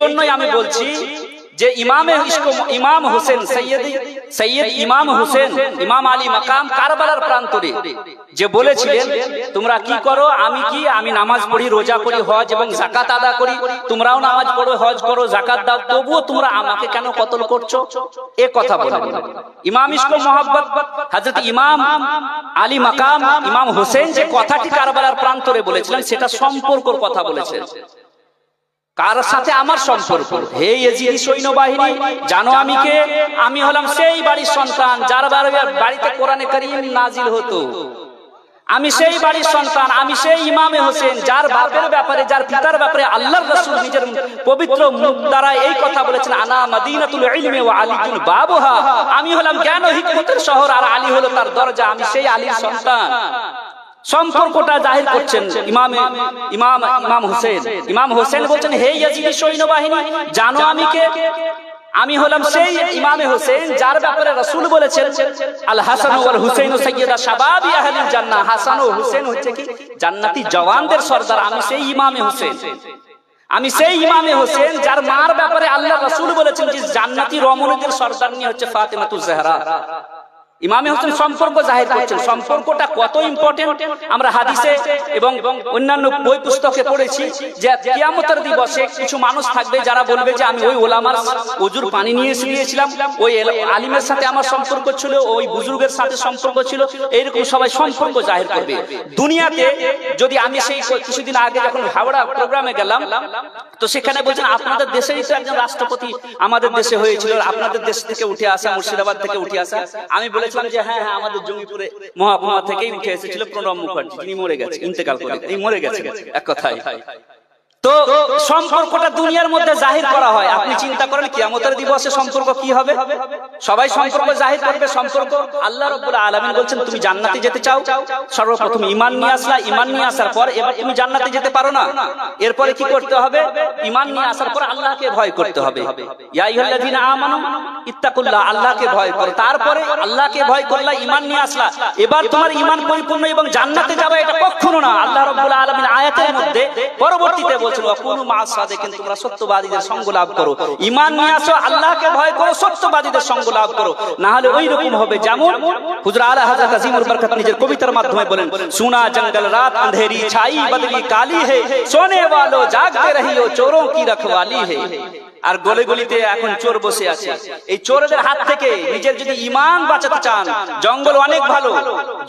জন্যই আমি বলছি যে ইমামে ইমাম হোসেন সৈয়দ ইমাম হোসেন, ইমাম আলী মাকাম কারবালার প্রান্তরে যে বলেছিলেন, তোমরা কি করো? আমি কি? আমি নামাজ পড়ি, রোজা করি, হজ এবং জাকাত আদা করি। তোমরাও নামাজ পড়ো, হজ করো জাকাত দাও। তবুও তোমরা আমাকে কেন কতল করছ? এ কথা বলে ইমাম ইস্ক মোহাম্মদ হযরত ইমাম আলী মাকাম, ইমাম হোসেন যে কথাটি কারবালার প্রান্তরে বলেছিলেন, সেটা সম্পর্কর কথা বলেছেন। কার সাথে আমার সম্পর্ক? হে এজিদি সৈন্যবাহিনী, জানো আমি কে? আমি হলাম সেই বাড়ির সন্তান যার বাড়ি- বাড়িতে কোরআনে করিম নাজিল হতো। আমি সেই বাড়ির সন্তান, আমি সেই ইমামে হোসেন যার বাপের ব্যাপারে, যার পিতার ব্যাপারে আল্লাহর রাসূল নিজের পবিত্র মুখ দ্বারা এই কথা বলেছেন, আনা মাদিনাতুল ইলমি ওয়া আলিজুল বাবুহা। আমি হলাম জ্ঞান ও হিকমতের শহর আর আলী হলো তার দরজা, আমি সেই আলীর সন্তান। সম্পর্কটা জাহির করছেন ইমাম ইমাম ইমাম হোসেন। ইমাম হোসেন বলছেন হে ইয়াজিদি সৈন্যবাহিনী জানো আমি কে? আমি হলাম সেই ইমামে হোসেন যার ব্যাপারে রাসূল বলেছেন আল হাসান ওয়াল হুসাইন সাইয়্যিদা শাবাবি আহলিল জান্নাহ। হাসান ও হুসেন হচ্ছে কি? জান্নাতি জওয়ানদের সর্দার। আমি সেই ইমামে হোসেন আমি সেই ইমামে হোসেন যার মার ব্যাপারে আল্লাহ রাসূল বলেছেন যে জান্নাতি রমণীদের সর্দার নিয়ে হচ্ছে ফাতেমাতুজ জাহরা ইমামে হোসেন সম্পর্ক জাহির করছেন সম্পর্কটা কত ইম্পর্টেন্ট আমরা হাদিসে এবং অন্যান্য বই পুস্তকে পড়েছি যে কিয়ামতের দিবসে কিছু মানুষ থাকবে যারা বলবে যে আমি ওই ওলামার ওজুর পানি নিয়ে এসে দিয়েছিলাম ওই আলিমের সাথে আমার সম্পর্ক ছিল ওই বুজুর্গের সাথে সম্পর্ক ছিল এইরকম সবাই সম্পর্ক জাহির করবে। দুনিয়াতে যদি আমি সেই কিছুদিন আগে যখন হাওড়া প্রোগ্রামে গেলাম তো সেখানে বলছেন আপনাদের দেশেরই তো একজন রাষ্ট্রপতি আমাদের দেশে হয়েছিল আপনাদের দেশ থেকে উঠে আসা মুর্শিদাবাদ থেকে উঠে আসা। আমি বলেছিলাম যে হ্যাঁ হ্যাঁ আমাদের জঙ্গিপুরে মহাপমা থেকেই উঠে এসেছিল প্রণব মুখার্জি। তিনি মরে গেছে, ইন্তেকাল করে এই মরে গেছে এক কথায়। তো সম্পর্কটা দুনিয়ার মধ্যে জাহির করা হয়। আপনি চিন্তা করেন, কিয়ামতের দিবসে সম্পর্ক কি হবে? সবাই সম্পর্ক জাহির করবে, সম্পর্ক আল্লাহ রাব্বুল আলামিন বলছেন, তুমি জান্নাতে যেতে চাও? সর্বপ্রথম ঈমান নিয়ে আসলা, ঈমান নিয়ে আসার পর এবার তুমি জান্নাতে যেতে পারো না। এরপরে কি করতে হবে? ঈমান নিয়ে আসার পর আল্লাহকে ভয় করতে হবে। ইয়া আইয়ুহাল্লাযীনা আমানু ইত্তাকুল্লাহ, আল্লাহকে ভয় করো। তারপরে আল্লাহকে ভয় করলা, ঈমান নিয়ে আসলা। এবার তোমার ঈমান পরিপূর্ণ এবং জান্নাতে যাবে এটা কখনো না। আল্লাহ রাব্বুল আলামিন আয়াতের মধ্যে পরবর্তীতে বলছেন ওয়াকুনু মা'আস সাদিকিন তোমরা সত্যবাদীদের সঙ্গ লাভ করো ঈমান নিয়ে আসো আল্লাহকে ভয় করো সত্যবাদীদের সঙ্গ লাভ করো না হলে ওই রকম হবে যেমন হুজুর আলা হযরত আজিমুল বরকত নিজের কবিতার মাধ্যমে বলেন সুনা জঙ্গল রাত अंधेरी छाई बदली काली है सोने वालों जागते रहियो चोरों की रखवाली है আর গলে গলিতে এখন চোর বসে আছে। এই চোরদের হাত থেকে নিজের যদি ইমান বাঁচাতে চান, জঙ্গল অনেক ভালো।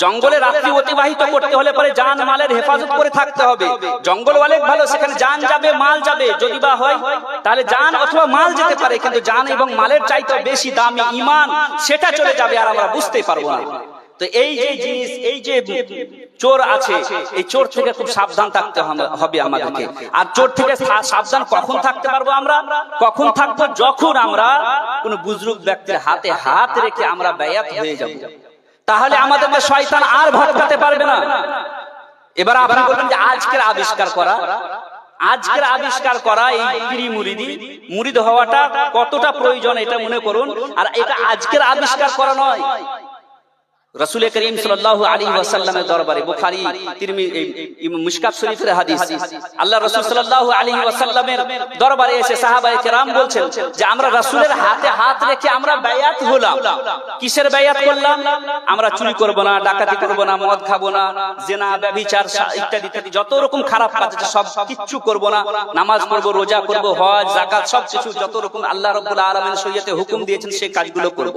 জঙ্গলে রাত্রি অতিবাহিত করতে হলে পরে জান মালের হেফাজত করে থাকতে হবে। জঙ্গল অনেক ভালো, সেখানে জান যাবে, মাল যাবে, যদি বা হয়, তাহলে জান অথবা মাল যেতে পারে, কিন্তু জান এবং মালের চাইতে বেশি দামি ইমান সেটা চলে যাবে আর আমরা বুঝতেই পারব না। তো এই যে জিনিস, এই যে চোর আছে। এই চোর থেকে খুব সাবধান থাকতে হবে আমাদেরকে। আর চোর থেকে সাবধান কখন থাকতে পারব আমরা? কখন থাকব? যখন আমরা কোন বুজরুগ ব্যক্তির হাতে হাত রেখে আমরা ব্যয়াত হয়ে যাব। তাহলে আমাদেরকে শয়তান আর ভটকাতে পারবে না। এবার আপনি বলবেন যে আজকের আবিষ্কার করা আজকের আবিষ্কার করা এই পিড়ি মুরিদি মুরিদ হওয়াটা কতটা প্রয়োজন এটা মনে করুন। আর এটা আজকের আবিষ্কার করা নয়। রসুল করিম ওয়াসাল্লামের দরবারে মুশকাত শরীফের হাদিস। আল্লাহ ওয়াসাল্লামের দরবারে এসে কেরাম বলছেন যে, আমরা রাসূলের হাতে হাত রেখে আমরা হলাম। কিসের করলাম? আমরা চুরি করব না, ডাকাতি করব না, মদ খাব না, জেনা, ব্যভিচার ইত্যাদি ইত্যাদি, যত রকম খারাপ কাজ আছে সব কিচ্ছু করব না। নামাজ পড়ব, রোজা করব, হজ, যাকাত, সব কিছু যত রকম আল্লাহ রাব্বুল আলামিন শরীয়তে হুকুম দিয়েছেন সেই কাজগুলো করব।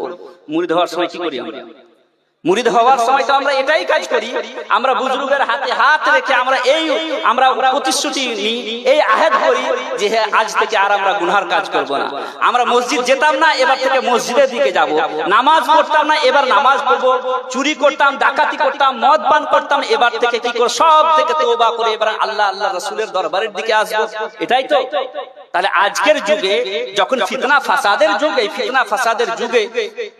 মুরিদ হওয়ার সময় কি করি আমরা? মুরিদ হওয়ার সময় তো আমরা এটাই কাজ করি, আমরা বুজরুগের হাতে হাত রেখে আমরা এই, আমরা প্রতিশ্রুতি নিই, এই আহেদ করি যে হ্যাঁ আজ থেকে আর আমরা গুনহার কাজ করব না। আমরা মসজিদ যেতাম না, এবার থেকে মসজিদের দিকে যাব। নামাজ পড়তাম না, এবার নামাজ পড়ব। চুরি করতাম, ডাকাতি করতাম, মদ পান করতাম, এবার থেকে কি করে সব থেকে তওবা করে এবার আল্লাহ আল্লাহ রাসূলের দরবারের দিকে আসব। এটাই তো। তাহলে আজকের যুগে যখন ফিতনা ফাসাদের যুগে ফিতনা ফাসাদের যুগে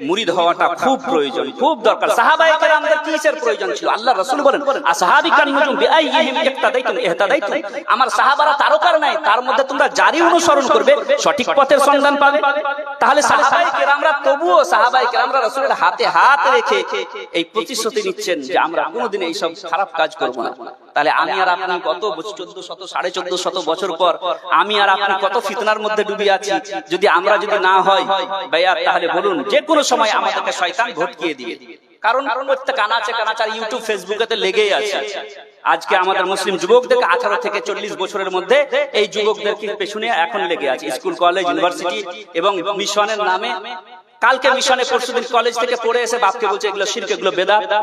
মুরিদ হওয়াটা খুব প্রয়োজন খুব দরকার। সাহাবায়ে কেরামদের কিসের প্রয়োজন ছিল? আল্লাহ রাসূল বলেন আসহাবি কান নুজুম বিআইহিম ইক্তাদাইতুম ইহতাদাইতুম আমার সাহাবারা তারকার নাই তার মধ্যে তোমরা জারি অনুসরণ করবে সঠিক পথের সন্ধান পাবে। তাহলে সাহাবায়ে কেরামরা তবুও সাহাবায়ে কেরামরা রাসূলের হাতে হাত রেখে এই প্রতিশ্রুতি নিচ্ছেন যে আমরা কোনোদিন এই সব খারাপ কাজ করব না। তাহলে আমি আর আপনি কত চোদ্দ শত সাড়ে চোদ্দ শত বছর পর আমি আর আপনি কত ফিতনার মধ্যে ডুবে আছি। যদি আমরা যদি না হয়, ভাইয়া, তাহলে বলুন যে কোনো সময় আমাদেরকে শয়তান ভটকিয়ে দিয়ে। কারণ প্রত্যেক আনাচে কানাচার ইউটিউব ফেসবুকেতে লেগেই আছে। আজকে আমাদের মুসলিম যুবকদেরকে আঠারো থেকে চল্লিশ বছরের মধ্যে এই যুবকদেরকে পেছনে এখন লেগে আছে। স্কুল, কলেজ, ইউনিভার্সিটি এবং মিশনের নামে। কালকে মিশনে পরশুদিন কলেজ থেকে পড়ে এসে বাপকে বলছে, এগুলো শিল্প এগুলো বেদা তো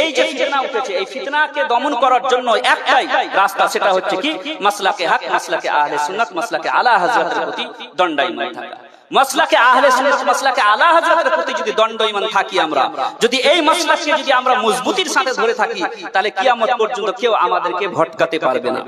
এই যে ফিতনা উঠেছে, এই ফিতনাকে দমন করার জন্য একটাই রাস্তা, সেটা হচ্ছে কি? মাসলাকে হক, মাসলাকে আহলে সুন্নাত, মাসলাকে আলা হযরতের প্রতি দণ্ডায়মান থাকা। মাসলাকে আহলে সুন্নাত, মাসলাকে আলা হযরতের প্রতি যদি দণ্ডায়মান থাকি আমরা, যদি এই মাসলাকে যদি আমরা মজবুতির সাথে ধরে থাকি, তাহলে কিয়ামত পর্যন্ত কেউ আমাদেরকে ভটকাতে পারবে না।